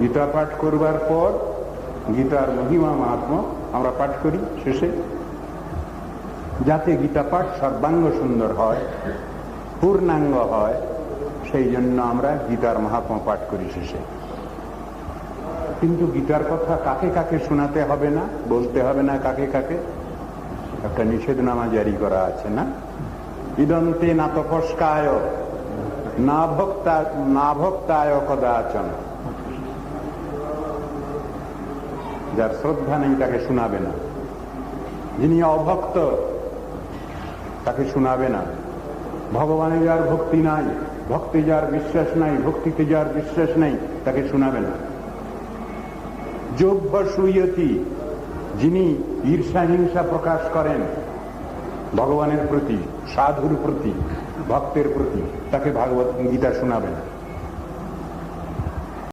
গীতা পাঠ করবার পর গীতার মহিমা মাহাত্ম আমরা পাঠ করি শেষে। যাতে গীতা পাঠ সর্বাঙ্গ সুন্দর হয়, পূর্ণাঙ্গ হয়, সেই জন্য আমরা গীতার মহাত্মা পাঠ করি শেষে। কিন্তু গীতার কথা কাকে কাকে শোনাতে হবে না, বলতে হবে না কাকে কাকে? একটা নিষেধনামা জারি করা আছে না? ইদন্তে না তপস্কায়, না ভক্তা না ভক্তায় কদাচন। যার শ্রদ্ধা নেই, তাকে শোনাবে না। যিনি অভক্ত, তাকে শোনাবে না। ভগবানে যার ভক্তি নাই, ভক্তি যার বিশ্বাস নাই, ভক্তিতে যার বিশ্বাস নেই, তাকে শোনাবে না। যোগ্য সুয়তি, যিনি ঈর্ষা হিংসা প্রকাশ করেন, ভগবানের প্রতি, সাধুর প্রতি, ভক্তের প্রতি, তাকে ভাগবত গীতা শোনাবে না।